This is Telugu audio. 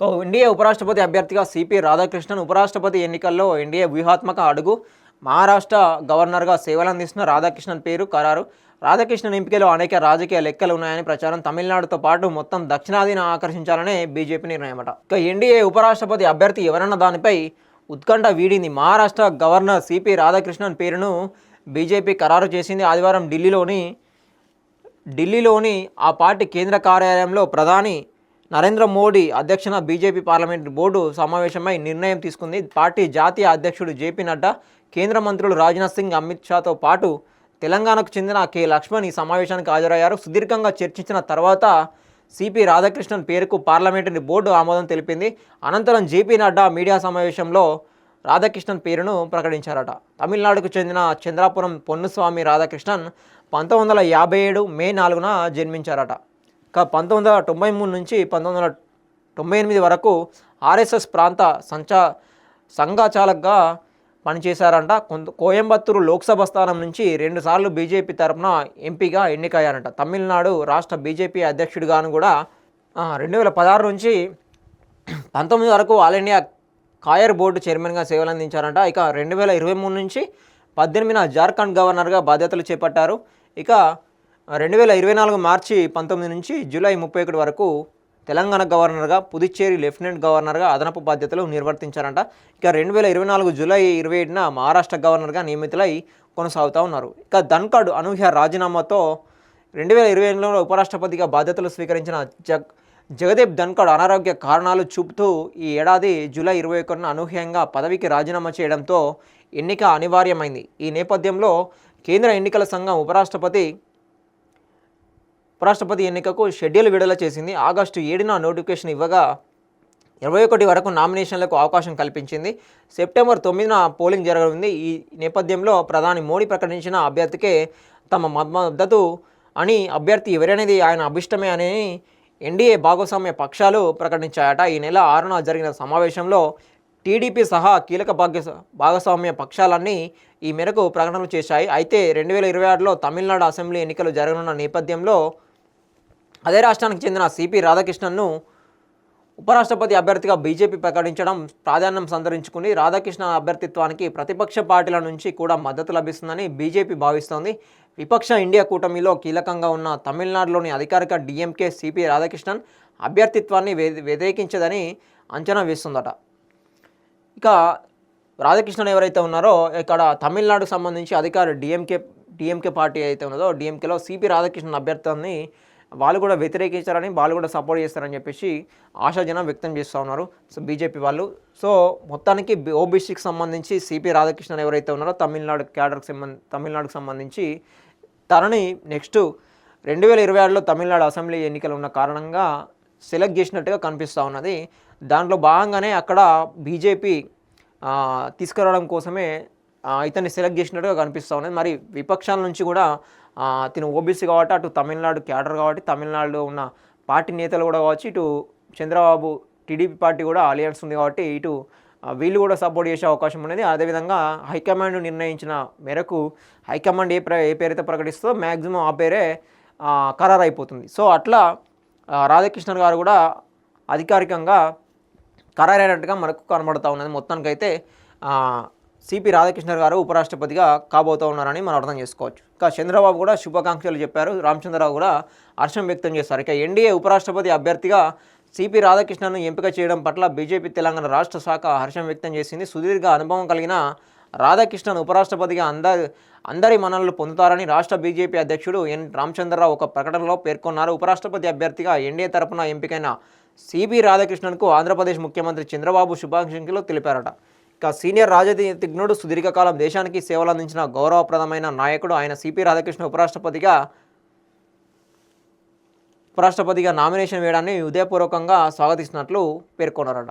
ఇండియా ఎన్డీఏ ఉపరాష్ట్రపతి అభ్యర్థిగా సిపి రాధాకృష్ణన్ ఉపరాష్ట్రపతి ఎన్నికల్లో ఎన్డీఏ వ్యూహాత్మక అడుగు. మహారాష్ట్ర గవర్నర్గా సేవలందిస్తున్న రాధాకృష్ణన్ పేరు ఖరారు. రాధాకృష్ణన్ ఎంపికలో అనేక రాజకీయ లెక్కలు ఉన్నాయని ప్రచారం తమిళనాడుతో పాటు మొత్తం దక్షిణాదిని ఆకర్షించాలనే బీజేపీ నిర్ణయమట. ఇక ఎన్డీఏ ఉపరాష్ట్రపతి అభ్యర్థి ఎవరన్న దానిపై ఉత్కంఠ వీడింది. మహారాష్ట్ర గవర్నర్ సిపి రాధాకృష్ణన్ పేరును బీజేపీ ఖరారు చేసింది ఆదివారం ఢిల్లీలోని ఢిల్లీలోని ఆ పార్టీ కేంద్ర కార్యాలయంలో ప్రధాని నరేంద్ర మోడీ అధ్యక్షన బీజేపీ పార్లమెంట్ బోర్డు సమావేశమై నిర్ణయం తీసుకుంది. పార్టీ జాతీయ అధ్యక్షుడు జేపీ నడ్డా కేంద్ర మంత్రులు రాజ్నాథ్ సింగ్ అమిత్ షాతో పాటు తెలంగాణకు చెందిన కె. లక్ష్మణ్ ఈ సమావేశానికి హాజరయ్యారు. సుదీర్ఘంగా చర్చించిన తర్వాత సిపి రాధాకృష్ణన్ పేరుకు పార్లమెంటరీ బోర్డు ఆమోదం తెలిపింది. అనంతరం జేపీ నడ్డా మీడియా సమావేశంలో రాధాకృష్ణన్ పేరును ప్రకటించారట. తమిళనాడుకు చెందిన చంద్రాపురం పొన్నుస్వామి రాధాకృష్ణన్ పంతొమ్మిది వందల యాభై ఏడు మే నాలుగున జన్మించారట. పంతొమ్మిది వందల తొంభై మూడు నుంచి పంతొమ్మిది వందల తొంభై ఎనిమిది వరకు ఆర్ఎస్ఎస్ ప్రాంత సంచా సంఘచాలకుగా పనిచేశారంట. కొంత కోయంబత్తూరు లోక్సభ స్థానం నుంచి రెండుసార్లు బీజేపీ తరపున ఎంపీగా ఎన్నికయ్యారంట. తమిళనాడు రాష్ట్ర బీజేపీ అధ్యక్షుడిగాను కూడా రెండు వేల పదహారు నుంచి పంతొమ్మిది వరకు ఆల్ ఇండియా కాయర్ బోర్డు చైర్మన్గా సేవలు అందించారంట ఇక రెండు వేల ఇరవై మూడు నుంచి పద్దెనిమిదిన జార్ఖండ్ గవర్నర్గా బాధ్యతలు చేపట్టారు. ఇక రెండు వేల ఇరవై నాలుగు మార్చి పంతొమ్మిది నుంచి జూలై ముప్పై ఒకటి వరకు తెలంగాణ గవర్నర్గా పుదుచ్చేరి లెఫ్టినెంట్ గవర్నర్గా అదనపు బాధ్యతలు నిర్వర్తించారంట. ఇక రెండు వేల ఇరవై నాలుగు జూలై ఇరవై ఏడున మహారాష్ట్ర గవర్నర్గా నియమితులై కొనసాగుతూ ఉన్నారు. ఇక ధన్కాడ్ అనూహ్య రాజీనామాతో రెండు వేల ఇరవై ఎనిమిదిలో ఉపరాష్ట్రపతిగా బాధ్యతలు స్వీకరించిన జగ్ జగదీప్ ధన్కడ్ అనారోగ్య కారణాలు చూపుతూ ఈ ఏడాది జూలై ఇరవై ఒకటిన అనూహ్యంగా పదవికి రాజీనామా చేయడంతో ఎన్నిక అనివార్యమైంది. ఈ నేపథ్యంలో కేంద్ర ఎన్నికల సంఘం ఉపరాష్ట్రపతి ఉపరాష్ట్రపతి ఎన్నికకు షెడ్యూల్ విడుదల చేసింది. ఆగస్టు ఏడున నోటిఫికేషన్ ఇవ్వగా ఇరవై ఒకటి వరకు నామినేషన్లకు అవకాశం కల్పించింది. సెప్టెంబర్ తొమ్మిదిన పోలింగ్ జరగనుంది. ఈ నేపథ్యంలో ప్రధాని మోడీ ప్రకటించిన అభ్యర్థికే తమ మద్దతు అని అభ్యర్థి ఎవరనేది ఆయన అభిష్టమే అని ఎన్డీఏ భాగస్వామ్య పక్షాలు ప్రకటించాయట. ఈ నెల ఆరున జరిగిన సమావేశంలో టీడీపీ సహా కీలక భాగ్య భాగస్వామ్య పక్షాలన్నీ ఈ మేరకు ప్రకటనలు చేశాయి. అయితే రెండు వేల ఇరవై ఆరులో తమిళనాడు అసెంబ్లీ ఎన్నికలు జరగనున్న నేపథ్యంలో అదే రాష్ట్రానికి చెందిన సిపి రాధాకృష్ణన్ను ఉపరాష్ట్రపతి అభ్యర్థిగా బీజేపీ ప్రకటించడం ప్రాధాన్యం సంతరించుకుని రాధాకృష్ణ అభ్యర్థిత్వానికి ప్రతిపక్ష పార్టీల నుంచి కూడా మద్దతు లభిస్తుందని బీజేపీ భావిస్తోంది. విపక్ష ఇండియా కూటమిలో కీలకంగా ఉన్న తమిళనాడులోని అధికారిక డిఎంకే సిపి రాధాకృష్ణన్ అభ్యర్థిత్వాన్ని వ్యతిరేకించదని అంచనా వేస్తుందట. ఇక రాధాకృష్ణన్ ఎవరైతే ఉన్నారో ఇక్కడ తమిళనాడుకు సంబంధించి అధికారి డిఎంకే డిఎంకే పార్టీ అయితే ఉన్నదో డిఎంకేలో సిపి రాధాకృష్ణన్ అభ్యర్థాన్ని వాళ్ళు కూడా వ్యతిరేకించారని వాళ్ళు కూడా సపోర్ట్ చేస్తారని చెప్పేసి ఆశాజనం వ్యక్తం చేస్తూ ఉన్నారు. సో బీజేపీ వాళ్ళు. సో మొత్తానికి ఓబీసీకి సంబంధించి సిపి రాధాకృష్ణన్ ఎవరైతే ఉన్నారో తమిళనాడు క్యాడర్కి సంబంధ తమిళనాడుకు సంబంధించి తనని నెక్స్ట్ రెండు వేల ఇరవై ఆరులో తమిళనాడు అసెంబ్లీ ఎన్నికలు ఉన్న కారణంగా సెలెక్ట్ చేసినట్టుగా కనిపిస్తూ ఉన్నది. దాంట్లో భాగంగానే అక్కడ బీజేపీ తీసుకురావడం కోసమే ఇతన్ని సెలెక్ట్ చేసినట్టుగా కనిపిస్తూ ఉన్నది. మరి విపక్షాల నుంచి కూడా తిను ఓబీసీ కాబట్టి అటు తమిళనాడు క్యాడర్ కాబట్టి తమిళనాడులో ఉన్న పార్టీ నేతలు కూడా కావచ్చు ఇటు చంద్రబాబు టీడీపీ పార్టీ కూడా అలియన్స్ ఉంది కాబట్టి ఇటు వీళ్ళు కూడా సపోర్ట్ చేసే అవకాశం ఉన్నది. అదేవిధంగా హైకమాండ్ నిర్ణయించిన మేరకు హైకమాండ్ ఏ ఏ పేరైతే ప్రకటిస్తుందో మ్యాక్సిమం ఆ పేరే ఖరారు అయిపోతుంది సో అట్లా రాధాకృష్ణ రాధాకృష్ణన్ గారు కూడా అధికారికంగా ఖరారైనట్టుగా మనకు కనబడుతూ ఉన్నది. మొత్తానికైతే సిపి రాధాకృష్ణ గారు ఉపరాష్ట్రపతిగా కాబోతూ ఉన్నారని మనం అర్థం చేసుకోవచ్చు. ఇంకా చంద్రబాబు కూడా శుభాకాంక్షలు చెప్పారు. రామచంద్రరావు కూడా హర్షం వ్యక్తం చేశారు. ఇక ఎన్డీఏ ఉపరాష్ట్రపతి అభ్యర్థిగా సిపి రాధాకృష్ణను ఎంపిక చేయడం పట్ల బీజేపీ తెలంగాణ రాష్ట్ర శాఖ హర్షం వ్యక్తం చేసింది. సుదీర్ఘ అనుభవం కలిగిన రాధాకృష్ణన్ ఉపరాష్ట్రపతిగా అందరి అందరి మనల్ని పొందుతారని రాష్ట్ర బీజేపీ అధ్యక్షుడు ఎన్ రామచంద్రరావు ఒక ప్రకటనలో పేర్కొన్నారు. ఉపరాష్ట్రపతి అభ్యర్థిగా ఎన్డీఏ తరపున ఎంపికైన సిబి రాధాకృష్ణన్కు ఆంధ్రప్రదేశ్ ముఖ్యమంత్రి చంద్రబాబు శుభాకాంక్షలు తెలిపారట. ఇక సీనియర్ రాజనీతిజ్ఞుడు సుదీర్ఘకాలం దేశానికి సేవలు అందించిన గౌరవప్రదమైన నాయకుడు ఆయన సిపి రాధాకృష్ణ ఉపరాష్ట్రపతిగా ఉపరాష్ట్రపతిగా నామినేషన్ వేయడాన్ని ఉదయపూర్వకంగా స్వాగతిస్తున్నట్లు పేర్కొన్నారట.